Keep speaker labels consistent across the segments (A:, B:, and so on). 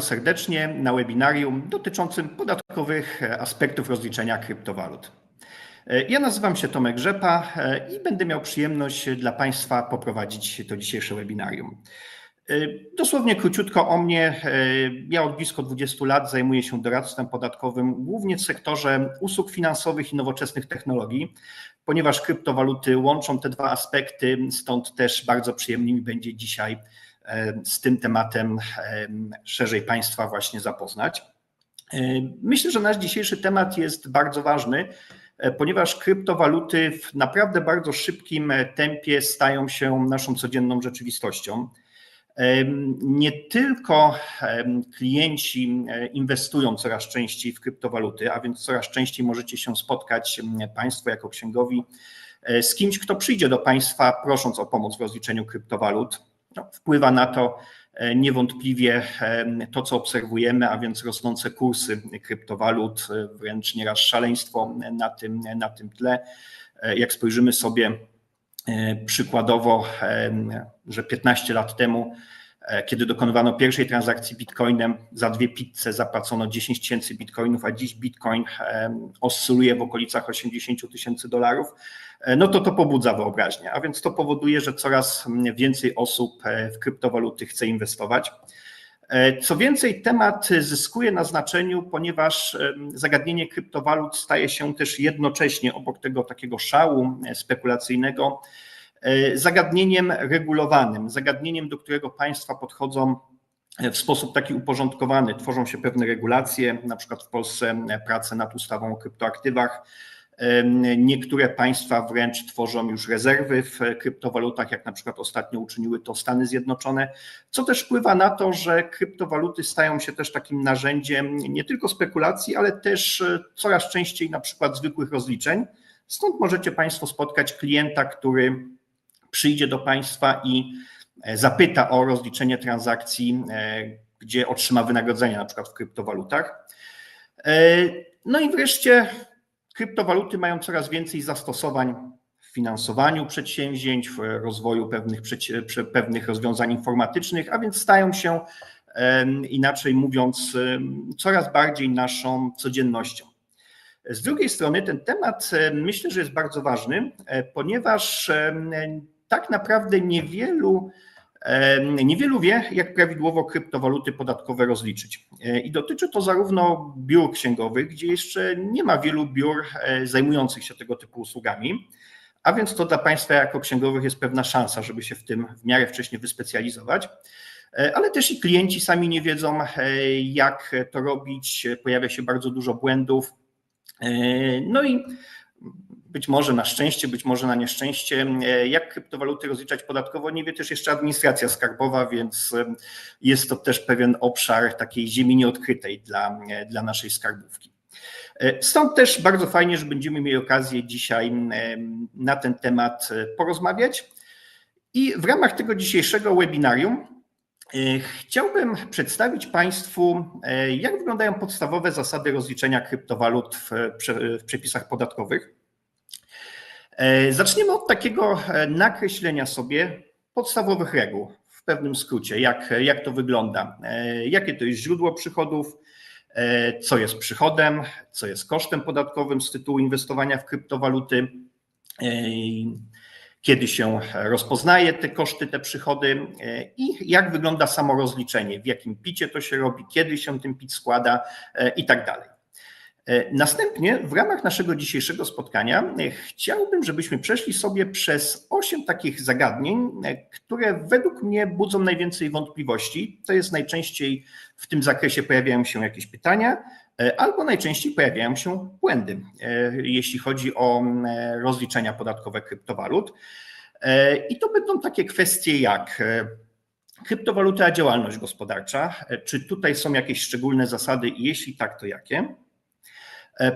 A: serdecznie na webinarium dotyczącym podatkowych aspektów rozliczenia kryptowalut. Ja nazywam się Tomek Rzepa i będę miał przyjemność dla Państwa poprowadzić to dzisiejsze webinarium. Dosłownie króciutko o mnie. Ja od blisko 20 lat zajmuję się doradztwem podatkowym, głównie w sektorze usług finansowych i nowoczesnych technologii, ponieważ kryptowaluty łączą te dwa aspekty, stąd też bardzo przyjemnie mi będzie dzisiaj z tym tematem szerzej Państwa właśnie zapoznać. Myślę, że nasz dzisiejszy temat jest bardzo ważny, ponieważ kryptowaluty w naprawdę bardzo szybkim tempie stają się naszą codzienną rzeczywistością. Nie tylko klienci inwestują coraz częściej w kryptowaluty, a więc coraz częściej możecie się spotkać Państwo jako księgowi z kimś, kto przyjdzie do Państwa prosząc o pomoc w rozliczeniu kryptowalut. No, wpływa na to niewątpliwie to, co obserwujemy, a więc rosnące kursy kryptowalut, wręcz nieraz szaleństwo na tym, na tym tle. Jak spojrzymy sobie przykładowo, że 15 lat temu, kiedy dokonywano pierwszej transakcji bitcoinem, za dwie pizze zapłacono 10 tysięcy bitcoinów, a dziś bitcoin oscyluje w okolicach 80 tysięcy dolarów, no to to pobudza wyobraźnię, a więc to powoduje, że coraz więcej osób w kryptowaluty chce inwestować. Co więcej, temat zyskuje na znaczeniu, ponieważ zagadnienie kryptowalut staje się też jednocześnie obok tego takiego szału spekulacyjnego zagadnieniem regulowanym, zagadnieniem, do którego państwa podchodzą w sposób taki uporządkowany. Tworzą się pewne regulacje, na przykład w Polsce prace nad ustawą o kryptoaktywach. Niektóre państwa wręcz tworzą już rezerwy w kryptowalutach, jak na przykład ostatnio uczyniły to Stany Zjednoczone, co też wpływa na to, że kryptowaluty stają się też takim narzędziem nie tylko spekulacji, ale też coraz częściej na przykład zwykłych rozliczeń. Stąd możecie Państwo spotkać klienta, który przyjdzie do Państwa i zapyta o rozliczenie transakcji, gdzie otrzyma wynagrodzenie, na przykład w kryptowalutach. No i wreszcie kryptowaluty mają coraz więcej zastosowań w finansowaniu przedsięwzięć, w rozwoju pewnych, pewnych rozwiązań informatycznych, a więc stają się, inaczej mówiąc, coraz bardziej naszą codziennością. Z drugiej strony ten temat myślę, że jest bardzo ważny, ponieważ tak naprawdę niewielu, niewielu wie, jak prawidłowo kryptowaluty podatkowe rozliczyć. I dotyczy to zarówno biur księgowych, gdzie jeszcze nie ma wielu biur zajmujących się tego typu usługami, a więc to dla Państwa jako księgowych jest pewna szansa, żeby się w tym w miarę wcześnie wyspecjalizować. Ale też i klienci sami nie wiedzą, jak to robić. Pojawia się bardzo dużo błędów. No i być może na szczęście, być może na nieszczęście, jak kryptowaluty rozliczać podatkowo, nie wie też jeszcze administracja skarbowa, więc jest to też pewien obszar takiej ziemi nieodkrytej dla, dla naszej skarbówki. Stąd też bardzo fajnie, że będziemy mieli okazję dzisiaj na ten temat porozmawiać. I w ramach tego dzisiejszego webinarium Chciałbym przedstawić Państwu, jak wyglądają podstawowe zasady rozliczenia kryptowalut w przepisach podatkowych. Zaczniemy od takiego nakreślenia sobie podstawowych reguł, w pewnym skrócie, jak, jak to wygląda, jakie to jest źródło przychodów, co jest przychodem, co jest kosztem podatkowym z tytułu inwestowania w kryptowaluty, kiedy się rozpoznaje te koszty, te przychody i jak wygląda samo rozliczenie, w jakim picie to się robi, kiedy się ten pit składa i tak dalej. Następnie w ramach naszego dzisiejszego spotkania chciałbym, żebyśmy przeszli sobie przez osiem takich zagadnień, które według mnie budzą najwięcej wątpliwości. To jest najczęściej w tym zakresie pojawiają się jakieś pytania, albo najczęściej pojawiają się błędy, jeśli chodzi o rozliczenia podatkowe kryptowalut. I to będą takie kwestie jak kryptowaluta, działalność gospodarcza. Czy tutaj są jakieś szczególne zasady i jeśli tak, to jakie?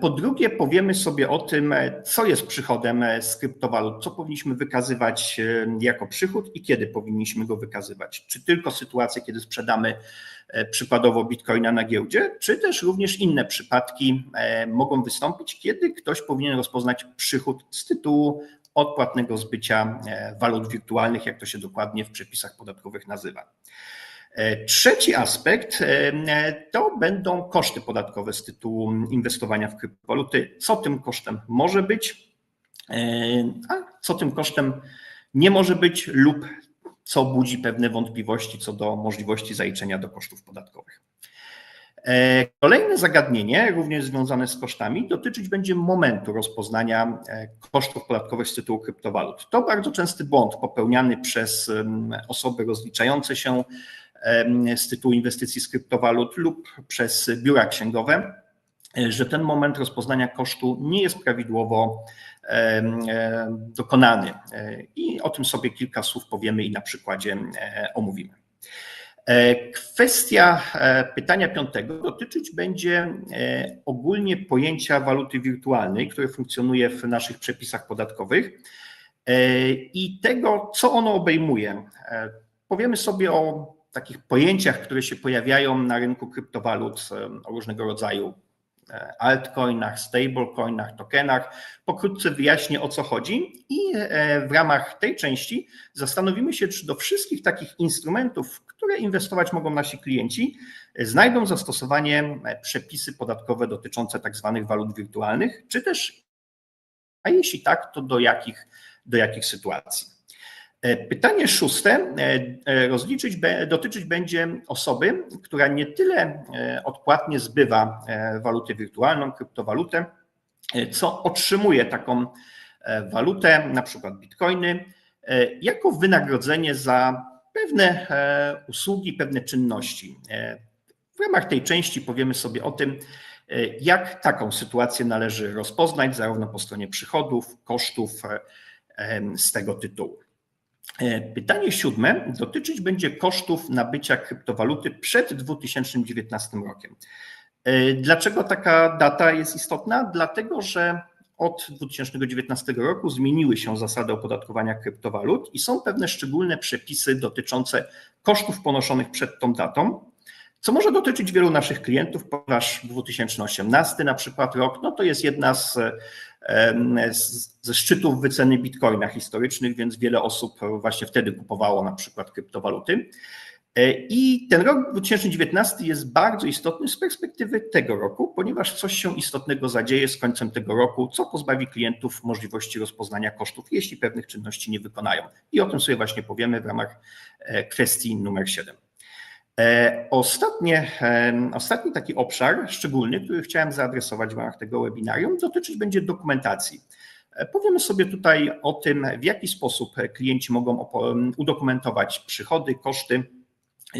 A: Po drugie, powiemy sobie o tym, co jest przychodem z kryptowalut, co powinniśmy wykazywać jako przychód i kiedy powinniśmy go wykazywać. Czy tylko sytuacje, kiedy sprzedamy przykładowo bitcoina na giełdzie, czy też również inne przypadki mogą wystąpić, kiedy ktoś powinien rozpoznać przychód z tytułu odpłatnego zbycia walut wirtualnych, jak to się dokładnie w przepisach podatkowych nazywa. Trzeci aspekt to będą koszty podatkowe z tytułu inwestowania w kryptowaluty. Co tym kosztem może być, a co tym kosztem nie może być lub co budzi pewne wątpliwości co do możliwości zaliczenia do kosztów podatkowych. E, kolejne zagadnienie, również związane z kosztami, dotyczyć będzie momentu rozpoznania e, kosztów podatkowych z tytułu kryptowalut. To bardzo częsty błąd popełniany przez osoby rozliczające się z tytułu inwestycji z kryptowalut lub przez biura księgowe, e, że ten moment rozpoznania kosztu nie jest prawidłowo dokonany. I o tym sobie kilka słów powiemy i na przykładzie omówimy. E, kwestia e, pytania piątego dotyczyć będzie e, ogólnie pojęcia waluty wirtualnej, które funkcjonuje w naszych przepisach podatkowych i tego, co ono obejmuje. Powiemy sobie o takich pojęciach, które się pojawiają na rynku kryptowalut o różnego rodzaju altcoinach, stablecoinach, tokenach. Pokrótce wyjaśnię o co chodzi i w ramach tej części zastanowimy się, czy do wszystkich takich instrumentów, które inwestować mogą nasi klienci, znajdą zastosowanie przepisy podatkowe dotyczące tak zwanych walut wirtualnych, czy też, a jeśli tak, to do jakich, do jakich sytuacji. Pytanie szóste rozliczyć, dotyczyć będzie osoby, która nie tyle odpłatnie zbywa walutę wirtualną, kryptowalutę, co otrzymuje taką walutę, na przykład bitcoiny, jako wynagrodzenie za pewne e, usługi, pewne czynności. E, w ramach tej części powiemy sobie o tym, e, jak taką sytuację należy rozpoznać, zarówno po stronie przychodów, kosztów z tego tytułu. Pytanie siódme dotyczyć będzie kosztów nabycia kryptowaluty przed 2019 rokiem. Dlaczego taka data jest istotna? Dlatego, że od 2019 roku zmieniły się zasady opodatkowania kryptowalut i są pewne szczególne przepisy dotyczące kosztów ponoszonych przed tą datą, co może dotyczyć wielu naszych klientów, ponieważ 2018 na przykład rok, no to jest jedna z, ze szczytów wyceny bitcoina historycznych, więc wiele osób właśnie wtedy kupowało na przykład kryptowaluty. E, I ten rok 2019 jest bardzo istotny z perspektywy tego roku, ponieważ coś się istotnego zadzieje z końcem tego roku, co pozbawi klientów możliwości rozpoznania kosztów, jeśli pewnych czynności nie wykonają. I o tym sobie właśnie powiemy w ramach e, kwestii numer 7. E, ostatnie, ostatni taki obszar szczególny, który chciałem zaadresować w ramach tego webinarium, dotyczyć będzie dokumentacji. Powiemy sobie tutaj o tym, w jaki sposób klienci mogą udokumentować przychody, koszty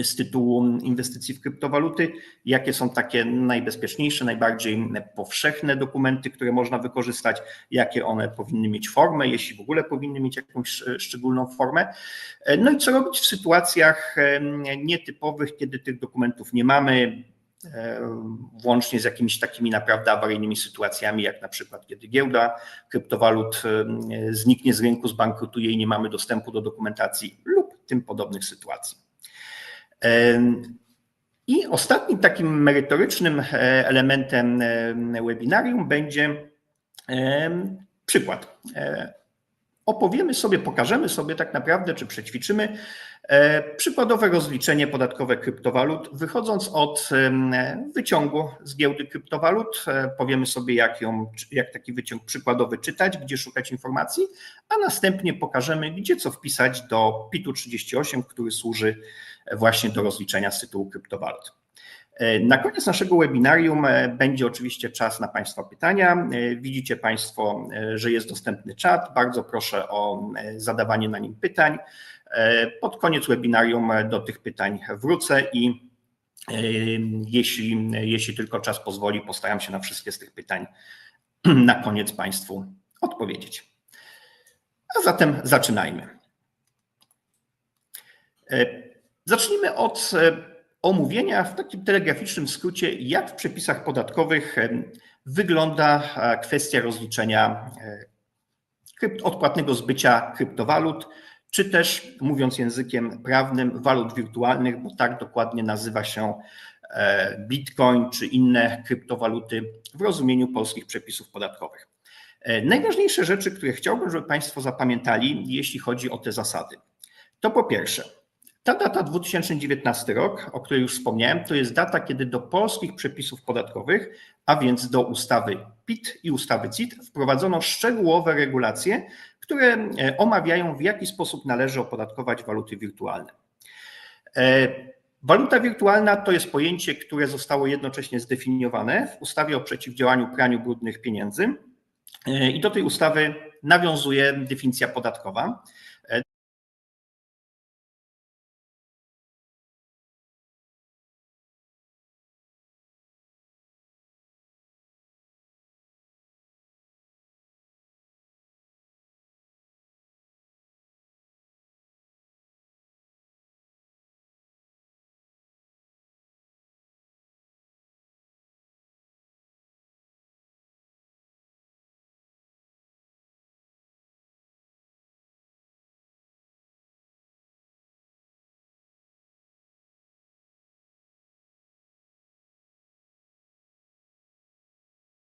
A: z tytułu inwestycji w kryptowaluty, jakie są takie najbezpieczniejsze, najbardziej powszechne dokumenty, które można wykorzystać, jakie one powinny mieć formę, jeśli w ogóle powinny mieć jakąś szczególną formę. No i co robić w sytuacjach nietypowych, kiedy tych dokumentów nie mamy, włącznie z jakimiś takimi naprawdę awaryjnymi sytuacjami, jak na przykład kiedy giełda kryptowalut zniknie z rynku, zbankrutuje i nie mamy dostępu do dokumentacji lub tym podobnych sytuacji. I ostatnim takim merytorycznym e, elementem webinarium będzie przykład. E, opowiemy sobie, pokażemy sobie tak naprawdę, czy przećwiczymy e, przykładowe rozliczenie podatkowe kryptowalut, wychodząc od wyciągu z giełdy kryptowalut. Powiemy sobie, jak, ją, jak taki wyciąg przykładowy czytać, gdzie szukać informacji, a następnie pokażemy, gdzie co wpisać do PIT-u 38, który służy właśnie do rozliczenia z tytułu kryptowalut. Na koniec naszego webinarium będzie oczywiście czas na Państwa pytania. Widzicie Państwo, że jest dostępny czat. Bardzo proszę o zadawanie na nim pytań. Pod koniec webinarium do tych pytań wrócę i jeśli, jeśli tylko czas pozwoli, postaram się na wszystkie z tych pytań na koniec Państwu odpowiedzieć. A zatem zaczynajmy. Zacznijmy od e, omówienia w takim telegraficznym skrócie, jak w przepisach podatkowych e, wygląda e, kwestia rozliczenia odpłatnego zbycia kryptowalut, czy też mówiąc językiem prawnym, walut wirtualnych, bo tak dokładnie nazywa się Bitcoin czy inne kryptowaluty w rozumieniu polskich przepisów podatkowych. Najważniejsze rzeczy, które chciałbym, żeby Państwo zapamiętali, jeśli chodzi o te zasady, to po pierwsze, Ta data 2019 rok, o której już wspomniałem, to jest data, kiedy do polskich przepisów podatkowych, a więc do ustawy PIT i ustawy CIT, wprowadzono szczegółowe regulacje, które e, omawiają, w jaki sposób należy opodatkować waluty wirtualne. E, Waluta wirtualna to jest pojęcie, które zostało jednocześnie zdefiniowane w ustawie o przeciwdziałaniu praniu brudnych pieniędzy. E, I do tej ustawy nawiązuje definicja podatkowa.